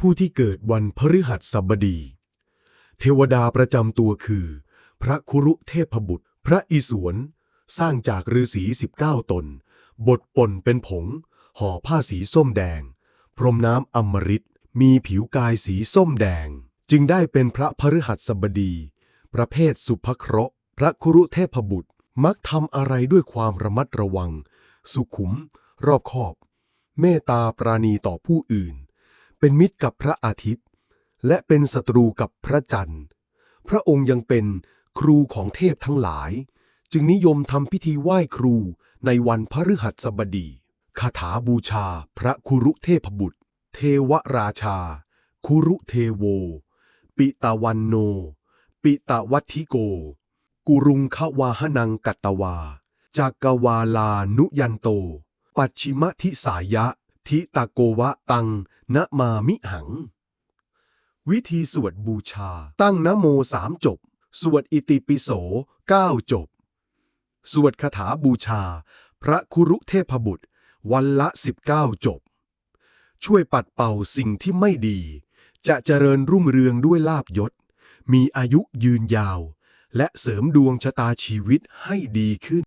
ผู้ที่เกิดวันพฤหัสบดี เทวดาประจำตัวคือ พระคุรุเทพบุตร พระอิศวรสร้างจากฤาษี19 ตน บทปนเป็นผง ห่อผ้าสีส้มแดง พรมน้ำอมฤตมีผิวกายสีส้มแดง จึงได้เป็นพระพฤหัสบดี ประเภทสุภเคราะห์พระคุรุเทพบุตรมักทำอะไรด้วยความระมัดระวัง สุขุม รอบคอบ เมตตาปราณีต่อผู้อื่น เป็นมิตรกับพระอาทิตย์ และเป็นศัตรูกับพระจันทร์ พระองค์ยังเป็นครูของเทพทั้งหลาย จึงนิยมทำพิธีไหว้ครูในวันพฤหัสบดีคาถาบูชาพระคุรุเทพบุตร เทวราชา คุรุเทโว ปิตาวันโน ปิตาวัตถิโก กุรุงขวาหนังกัตตวาจากกวาลานุยันโต ปัจฉิมทิสายะ ทิตาโกวะตังนะมามิหัง วิธีสวดบูชา ตั้งนะโมสามจบ สวดอิติปิโสเก้าจบ สวดคาถาบูชา พระคุรุเทพบุตร วันละ19จบ ช่วยปัดเป่าสิ่งที่ไม่ดี จะเจริญรุ่งเรืองด้วยลาบยศ มีอายุยืนยาว และเสริมดวงชะตาชีวิตให้ดีขึ้น